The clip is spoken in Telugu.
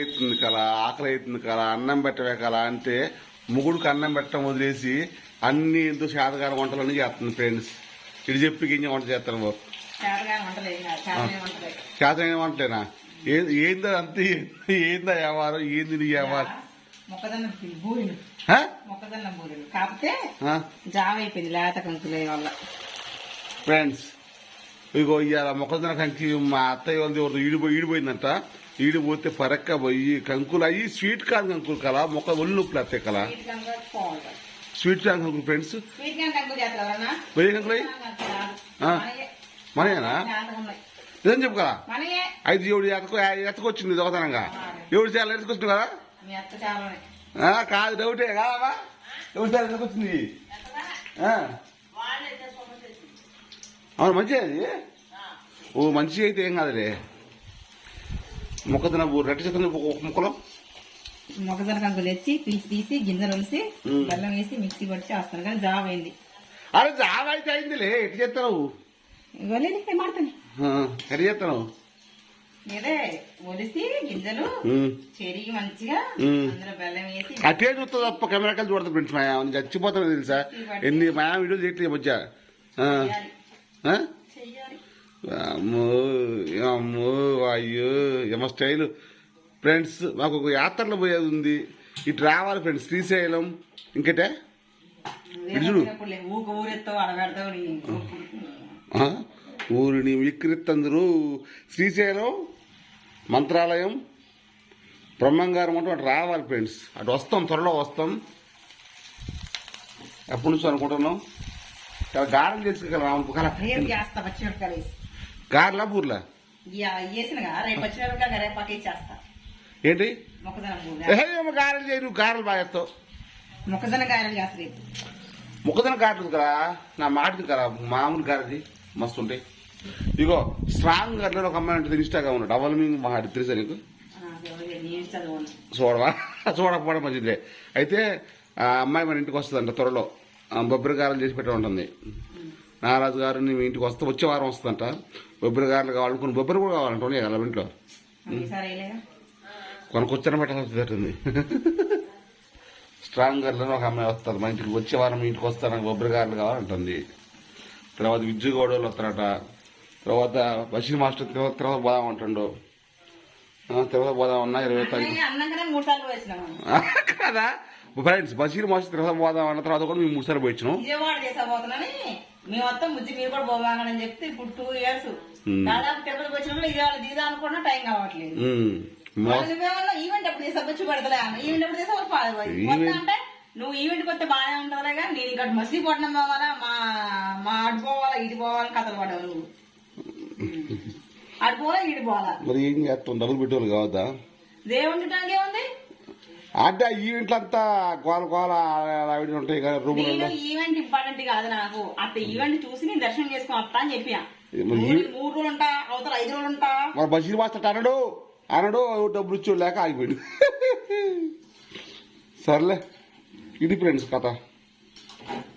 అవుతుంది కల ఆకలి అవుతుంది కల అన్నం పెట్టవే కల అంటే ముగుడికి అన్నం పెట్టడం వదిలేసి అన్ని ఎందుకు శాతకాల వంటలన్నీ చేస్తుంది ఫ్రెండ్స్. ఇది చెప్పి గింజ వంట చేస్తాను బాబు. చేతగాని వంటలు ఏం కాదు చేతనే వంటలే. శాతం వంటలేనా? ఏందా అంతే ఏందా వ్యవహారం ఏంది నీ బూరెలు. కాకపోతే? జావ అయిపోయింది లేత కంకులే వల్ల. ఫ్రెండ్స్ ఇగో ఇవాళ మొక్కజొన్న కంకి మా అత్తయ్య వాళ్ళది ఎవరిదో ఈడిపోయి ఈడిపోయిందంట ఈడిపోతే పరక్క పోయి కంకులు అయ్యి స్వీట్ కార్న్ కంకులు కల. మొక్క ఒళ్ళు నొప్పులు వస్తాయి కల. స్వీట్ కార్న్ కంకులు ఫ్రెండ్స్. వెయ్యి కంకులు. మనయేనా? నిజం చెప్పు కదా ఐదు ఏడు ఎతకు ఎతకొచ్చింది దొంగతనంగా. ఏడు చాలా ఎతకొచ్చింది కదా కాదు డౌటే కాదమ్మా. ఏడు చాలా ఎతకొచ్చింది. అవును మంచిగా అది? ఓ మంచిగా అయితే ఏం కాదులే. మొక్కజొన్న రెట్ట ఒక ముక్కలో. మొక్కజొన్న కంకులు తెచ్చి పిలిచి తీసి గింజలు ఉమ్. బెల్లం వేసి మిక్సీ పట్టి చేస్తాను కానీ జావ అయింది అరే జాబ్ అయితే అయిందిలే. ఎట్లా చేస్తావు ఒలిస్తే మాడతాను. ఎట్లా చేస్తావు ఇదే ఒలిసి గింజలు ఉమ్. చెరిగి మంచిగా. అందులో బెల్లం వేసి అటే చూస్తా తప్ప కెమెరా కలిసి చూడదు ఫ్రెండ్స్ మా చచ్చిపోతాను తెలుసా? ఎన్ని మా వీడియోలు చేయట్లేదు మధ్య. అమ్మో అమ్మో అయ్యో ఏమో స్టైల్. ఫ్రెండ్స్ మాకు ఒక యాత్రలో పోయేది ఉంది. ఇటు రావాలి ఫ్రెండ్స్ శ్రీశైలం. ఇంకటే? ఇటు చూడు. ఊరిని విక్రిత్తందరు శ్రీశైలం మంత్రాలయం బ్రహ్మంగారం అంటే అటు రావాలి ఫ్రెండ్స్. అటు వస్తాం త్వరలో వస్తాం. ఎప్పటి నుంచి అనుకుంటున్నాం. గారెలు చేసుకోగలం రేపు చేస్తా పచ్చిమిరపకాయలు వేసి. గారెలా బూర్లా? వేసినగా రేపు పచ్చిమిరపకాయ చేస్తా ఏంటి? మొక్కజొన్న గారెలు చేయి నువ్వు గారెలు బాగా చేస్తావు. మొక్కజొన్న గారెలు చేస్తా రేపు. మొక్కదన గారెలు కదా నా మాటది కదా మామూలు గారెది మస్తు ఉంటాయి. ఇగో స్ట్రాంగ్ గారెలు ఒక అమ్మాయి ఉంటుంది ఇన్స్టాగ్రామ్ ఉన్నాడు డబల్ మా తెలుసా నీకు? నేను చూడవా? చూడకపోవడం మంచిదిలే. అయితే ఆ అమ్మాయి మన ఇంటికి వస్తుందంట త్వరలో. ఆ బొబ్బరి గారెలు చేసి పెట్టి ఉంటుంది. నారాజు గారు నీ ఇంటికి వస్తే వచ్చే వారం వస్తుందంట. బొబ్బరి గారెలు కావాలనుకుని బొబ్బరి కూడా కావాలంట కదా ఇంట్లో. కొనుక్కొచ్చిన పెట్టాల్సి స్ట్రాంగ్ గర్లను ఒక అమ్మాయి వస్తారు మా ఇంటికి వచ్చే వారం మీ ఇంటికి వస్తారు నాకు బొబ్బరి గారెలు కావాలంటుంది. తర్వాత విద్యు గౌడలు వస్తారట. తర్వాత బషీర్ మాస్టర్ తర్వాత తర్వాత పోదాం అంటుండు. తర్వాత పోదాం అన్నా ఇరవై తారీఖు. కదా? ఫ్రెండ్స్ బషీర్ మాస్టర్ పోదాం అన్న తర్వాత కూడా మేము మూడు సార్లు పోయించినాం విజయవాడ చేసాబోతున్నాని మేము మొత్తం బుజ్జి మీరు కూడా పోవాలని చెప్తే ఇప్పుడు టూ ఇయర్స్. దాదాపు తిరుపతి వచ్చినప్పుడు విజయవాడ దిగుదా అనుకున్నా టైం కావట్లేదు ఈవెంట్ ఎప్పుడు చేసా వచ్చి పెడతలే అన్న ఈవెంట్ ఎప్పుడు చేసా ఈవెంట్- అంటే నువ్వు ఈవెంట్ కొత్త బాగానే ఉంటుందిలే కానీ నేను ఇక్కడ మసిలీపట్నం పోవాలా మా మా అటు పోవాలా ఇటు పోవాలని కథలు పడ్డావు నువ్వు అటు పోవాలా ఇటు పోవాలా మరి ఏం చేస్తాం డబుల్ పెట్రోల్ కావద్దా ఏముంది అంటే ఆ ఈవెంట్లు అంతా గోల గోల ఆవిడ ఉంటాయి కదా రూములలో నేను ఈవెంట్ ఇంపార్టెంట్ కాదు నాకు అట్లా ఈవెంట్ చూసి నేను దర్శనం చేసుకుని వస్తా అని చెప్పిన మూడు మూడు రోజులు ఉంటా అవతల ఐదు రోజులు ఉంటా మరి బషీర్ మాస్టర్ అనడు అనడు డబ్బులు ఇచ్చి లేక ఆగిపోయాడు సర్లే ఇది ఫ్రెండ్స్ కథ